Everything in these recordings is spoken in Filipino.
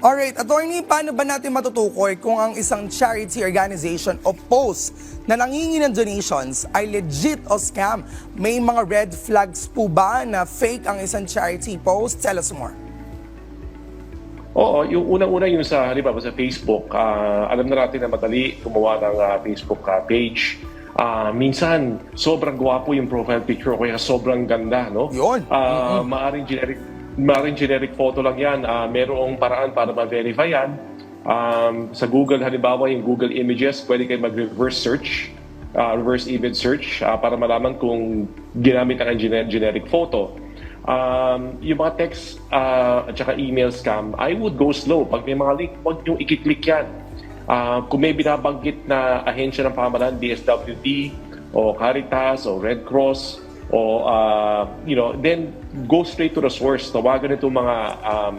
Alright, attorney, paano ba natin matutukoy kung ang isang charity organization o post na nangingi ng donations ay legit o scam? May mga red flags po ba na fake ang isang charity post? Tell us more. Oo, yung unang-una yung sa, halimbawa sa Facebook, ah, alam na natin na madali gumawa ng ah, Facebook ah, page. Ah, minsan, sobrang gwapo yung profile picture o kaya sobrang ganda, no? Yun. Ah, Maaring generic, maaring generic photo lang yan. Ah, merong paraan para ma-verify yan. Um, sa Google, halimbawa yung Google Images, pwede kayo mag-reverse search, ah, reverse image search ah, para malaman kung ginamit ang gener- generic photo. Um, yung mga text ah, at saka email scam, I would go slow. Pag may mga link, huwag niyong ikiklik yan. Ah, kung may binabanggit na ahensya ng pamahalaan, DSWD, o Caritas, o Red Cross, o, ah, you know, then go straight to the source. Tawagan itong mga um,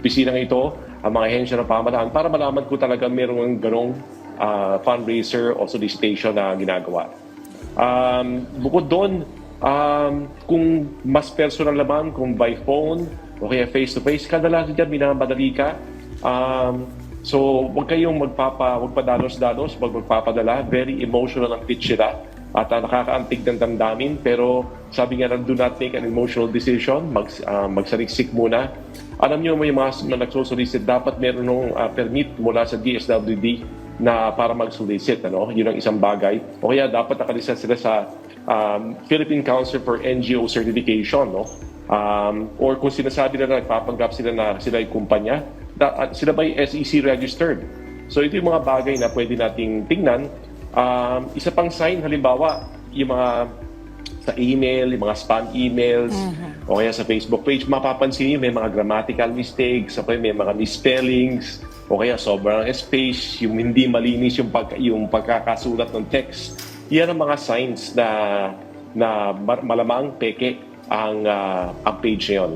bisinang ito, ang mga ahensya ng pamahalaan, para malaman ko talaga mayroong ganong ah, fundraiser o solicitation na ginagawa. Um, bukod doon, um, kung mas personal naman, kung by phone o kaya face-to-face, kadalasan dyan minamadali ka. Um, so, huwag kayong magpapa, huwag padalos-dalos, huwag magpapadala. Very emotional ang pitch sila at uh, nakakaantig ng damdamin. Pero sabi nga na, do not make an emotional decision. Mag, ah, magsaliksik muna. Alam niyo, may mga na nagsosolicit, dapat meron ng ah, permit mula sa DSWD na para mag-solicit. Ano? Yun ang isang bagay. O kaya dapat nakalisa sila sa um, Philippine Council for NGO Certification. No? Um, or kung sinasabi na nagpapanggap sila na sila ay kumpanya, da, at sila ba SEC registered? So ito yung mga bagay na pwede nating tingnan. Um, isa pang sign, halimbawa, yung mga sa email, yung mga spam emails, o kaya sa Facebook page, mapapansin niyo may mga grammatical mistakes, o kaya may mga misspellings, o kaya sobrang space, yung hindi malinis yung, pag, yung pagkakasulat ng text. Yan ang mga signs na na malamang peke ang, ah, ang page na yun.